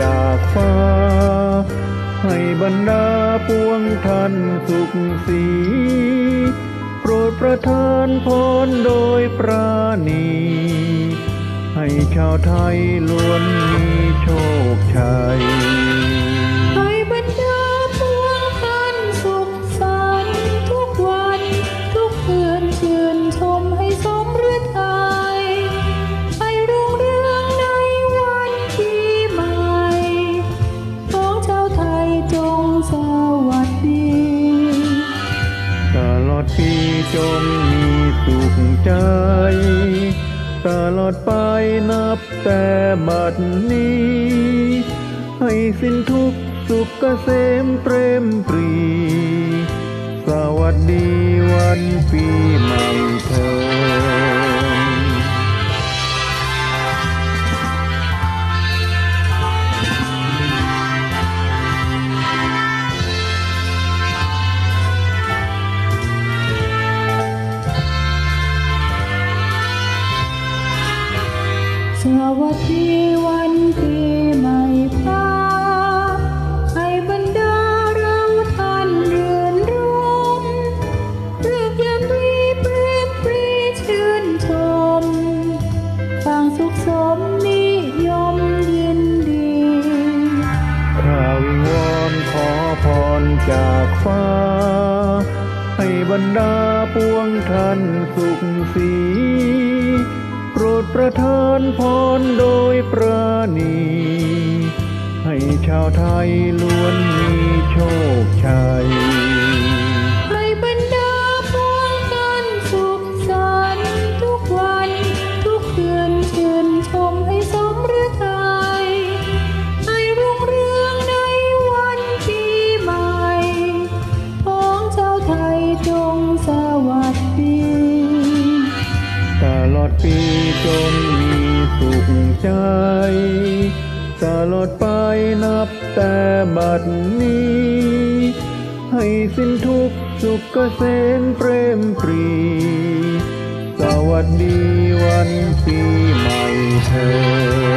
จากฟ้า ให้บรรดาปวงท่านสุขสีโปรดประทานพรโดยปราณี ให้ชาวไทยล้วนมีโชคชัย จงมีสุขใจ ตลอดไปนับแต่บัดนี้ ให้สิ้นทุกสุขเกษมเปรมปรี สวัสดีวันปีใหม่ สวัสดีวันปีใหม่ฟ้าให้บรรดาเราท่านเรือนร่มเรือกยามรีเปรมปรีชื่นชมต่างสุขสมนิยมยินดีข้าวิงวอนขอพรจากฟ้า ให้บรรดาปวงท่านสุขสี ดประทานพรโดยประณี ให้ชาวไทยล้วนมีโชคชัย ปีจนมีสุขใจ ตลอดไปนับแต่บัดนี้ ให้สิ้นทุกสุขเกษมเปรมปรี สวัสดีวันปีใหม่เธอ